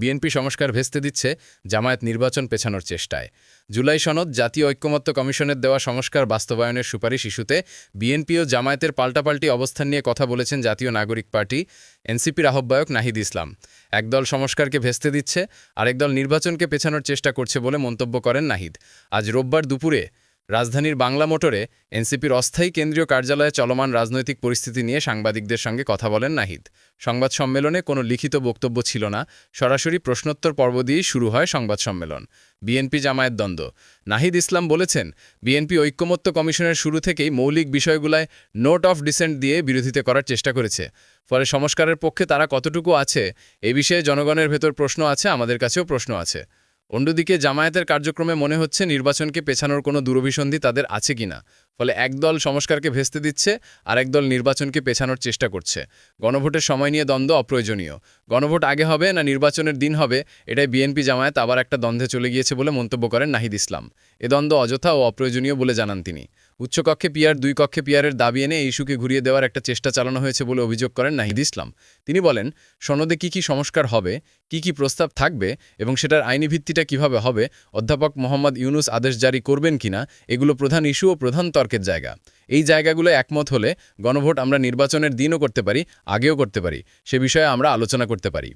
BNP সংস্কার ভেস্তে দিচ্ছে জামায়াত নির্বাচন পেছানোর চেষ্টায়। জুলাই সনদ জাতীয় ঐক্যমত্য কমিশনের দেওয়া সংস্কার বাস্তবায়নের সুপারিশ ইস্যুতে বিএনপি ও জামায়াতের পাল্টাপাল্টি অবস্থান নিয়ে কথা বলেছেন জাতীয় নাগরিক পার্টি এনসিপির আহ্বায়ক নাহিদ ইসলাম। একদল সংস্কারকে ভেস্তে দিচ্ছে আরেক দল নির্বাচনকে পেছানোর চেষ্টা করছে বলে মন্তব্য করেন নাহিদ। আজ রোববার দুপুরে রাজধানীর বাংলা মোটরে এনসিপির অস্থায়ী কেন্দ্রীয় কার্যালয়ে চলমান রাজনৈতিক পরিস্থিতি নিয়ে সাংবাদিকদের সঙ্গে কথা বলেন নাহিদ। সংবাদ সম্মেলনে কোনো লিখিত বক্তব্য ছিল না, সরাসরি প্রশ্নোত্তর পর্ব দিয়েই শুরু হয় সংবাদ সম্মেলন। বিএনপি জামায়াত দ্বন্দ্ব। নাহিদ ইসলাম বলেছেন, বিএনপি ঐক্যমত্য কমিশনের শুরু থেকেই মৌলিক বিষয়গুলায় নোট অফ ডিসেন্ট দিয়ে বিরোধিতা করার চেষ্টা করেছে। ফলে সংস্কারের পক্ষে তারা কতটুকু আছে, এ বিষয়ে জনগণের ভেতর প্রশ্ন আছে, আমাদের কাছেও প্রশ্ন আছে। অন্যদিকে জামায়াতের কার্যক্রমে মনে হচ্ছে নির্বাচনকে পেছানোর কোনো দূরভিসন্ধি তাদের আছে কিনা ফলে একদল সংস্কারকে ভেস্তে দিচ্ছে আর একদল নির্বাচনকে পেছানোর চেষ্টা করছে। গণভোটের সময় নিয়ে দ্বন্দ্ব অপ্রয়োজনীয়। গণভোট আগে হবে না নির্বাচনের দিন হবে, এটাই বিএনপি জামায়াত আবার একটা দ্বন্দ্বে চলে গিয়েছে বলে মন্তব্য করেন নাহিদ ইসলাম। এ দ্বন্দ্ব অযথা ও অপ্রয়োজনীয় বলে জানান তিনি। উচ্চকক্ষে পিয়ার দুই কক্ষে পিয়ারের দাবি এনে এই ইস্যুকে ঘুরিয়ে দেওয়ার একটা চেষ্টা চালানো হয়েছে বলে অভিযোগ করেন নাহিদ ইসলাম। তিনি বলেন, সনদে কি কি সংস্কার হবে, কি কি প্রস্তাব থাকবে এবং সেটার আইনি ভিত্তিটা কীভাবে হবে, অধ্যাপক মোহাম্মদ ইউনুস আদেশ জারি করবেন কিনা, এগুলো প্রধান ইস্যু ও প্রধান তর্কের জায়গা। এই জায়গাগুলো একমত হলে গণভোট আমরা নির্বাচনের দিনও করতে পারি, আগেও করতে পারি। সে বিষয়ে আমরা আলোচনা করতে পারি।